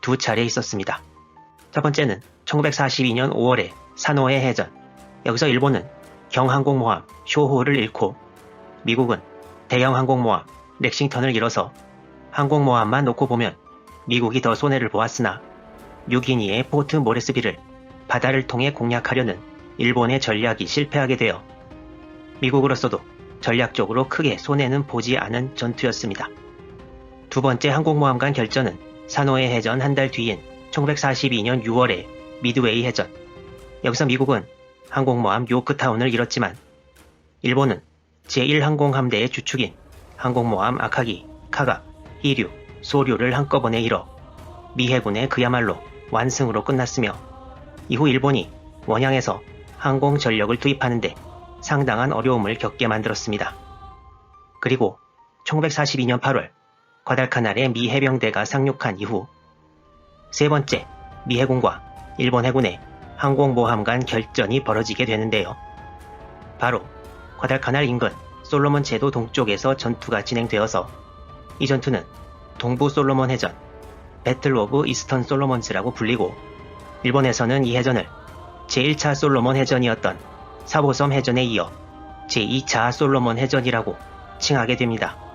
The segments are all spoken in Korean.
두 차례 있었습니다. 첫 번째는 1942년 5월에 산호해 해전. 여기서 일본은 경항공모함 쇼호를 잃고 미국은 대형 항공모함 렉싱턴을 잃어서 항공모함만 놓고 보면 미국이 더 손해를 보았으나 뉴기니의 포트 모레스비를 바다를 통해 공략하려는 일본의 전략이 실패하게 되어 미국으로서도 전략적으로 크게 손해는 보지 않은 전투였습니다. 두 번째 항공모함 간 결전은 산호해 해전 한 달 뒤인 1942년 6월에 미드웨이 해전. 여기서 미국은 항공모함 요크타운을 잃었지만 일본은 제1항공함대의 주축인 항공모함 아카기, 카가, 히류, 소류를 한꺼번에 잃어 미 해군의 그야말로 완승으로 끝났으며 이후 일본이 원양에서 항공 전력을 투입하는데 상당한 어려움을 겪게 만들었습니다. 그리고 1942년 8월 과달카날의 미 해병대가 상륙한 이후 세 번째 미 해군과 일본 해군의 항공모함 간 결전이 벌어지게 되는데요. 바로 과달카날 인근 솔로몬 제도 동쪽에서 전투가 진행되어서 이 전투는 동부 솔로몬 해전, 배틀 오브 이스턴 솔로몬즈라고 불리고 일본에서는 이 해전을 제1차 솔로몬 해전이었던 사보섬 해전에 이어 제2차 솔로몬 해전이라고 칭하게 됩니다.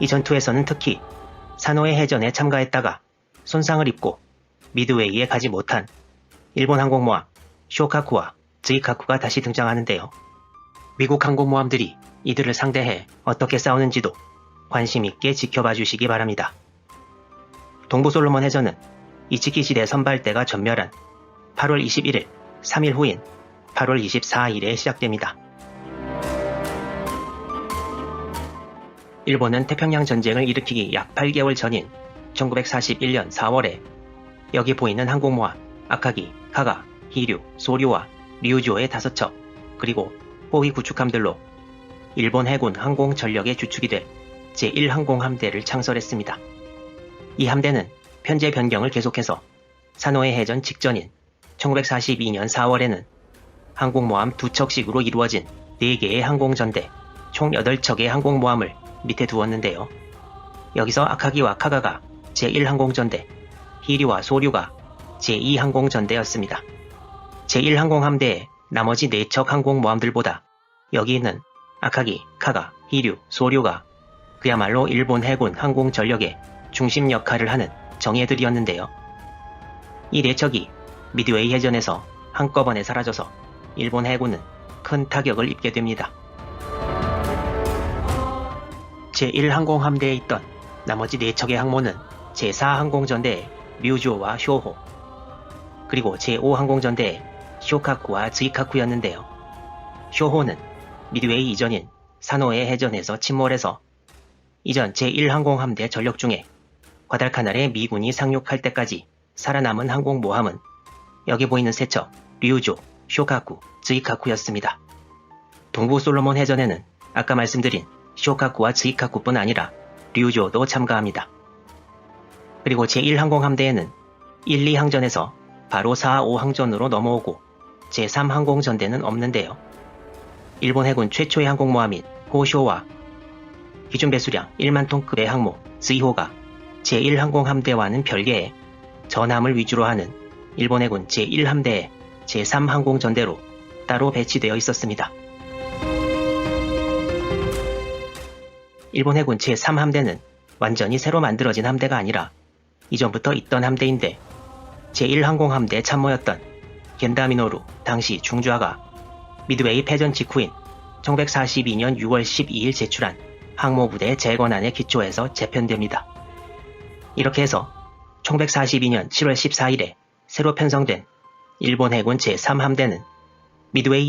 이 전투에서는 특히 산호의 해전에 참가했다가 손상을 입고 미드웨이에 가지 못한 일본 항공모함 쇼카쿠와 즈이카쿠가 다시 등장하는데요. 미국 항공모함들이 이들을 상대해 어떻게 싸우는지도 관심 있게 지켜봐 주시기 바랍니다. 동부 솔로몬 해전은 이치키 시대 선발대가 전멸한 8월 21일 3일 후인 8월 24일에 시작됩니다. 일본은 태평양 전쟁을 일으키기 약 8개월 전인 1941년 4월에 여기 보이는 항공모함 아카기, 카가, 히류, 소류와 류조의 다섯 척 그리고 호위 구축함들로 일본 해군 항공 전력의 주축이 될 제1항공함대를 창설했습니다. 이 함대는 편제 변경을 계속해서 산호해 해전 직전인 1942년 4월에는 항공모함 두 척씩으로 이루어진 4개의 항공전대, 총 8척의 항공모함을 밑에 두었는데요. 여기서 아카기와 카가가 제1항공전대, 히리와 소류가 제2항공전대였습니다. 제1항공함대의 나머지 4척 항공모함들보다 여기 있는 아카기, 카가, 히류, 소류가 그야말로 일본 해군 항공 전력의 중심 역할을 하는 정예들이었는데요. 이 4척이 미드웨이 해전에서 한꺼번에 사라져서 일본 해군은 큰 타격을 입게 됩니다. 제1항공함대에 있던 나머지 4척의 항모는 제4항공전대의 류조와 쇼호, 그리고 제5항공전대의 쇼카쿠와 즈이카쿠였는데요. 쇼호는 미드웨이 이전인 산호의 해전에서 침몰해서 이전 제1항공함대 전력 중에 과달카날에 미군이 상륙할 때까지 살아남은 항공모함은 여기 보이는 세척 류조, 쇼카쿠, 즈이카쿠였습니다. 동부 솔로몬 해전에는 아까 말씀드린 쇼카쿠와 즈이카쿠뿐 아니라 류조도 참가합니다. 그리고 제1항공함대에는 1, 2항전에서 바로 4, 5항전으로 넘어오고 제3항공전대는 없는데요. 일본 해군 최초의 항공모함인 호쇼와 기준 배수량 1만 톤급의 항모 스이호가 제1항공함대와는 별개의 전함을 위주로 하는 일본 해군 제1함대의 제3항공전대로 따로 배치되어 있었습니다. 일본 해군 제3함대는 완전히 새로 만들어진 함대가 아니라 이전부터 있던 함대인데 제1항공함대 참모였던 겐다미노루 당시 중좌가 미드웨이 패전 직후인 1942년 6월 12일 제출한 항모부대 재건안에 기초해서 재편됩니다. 이렇게 해서 1942년 7월 14일에 새로 편성된 일본 해군 제3함대는 미드웨이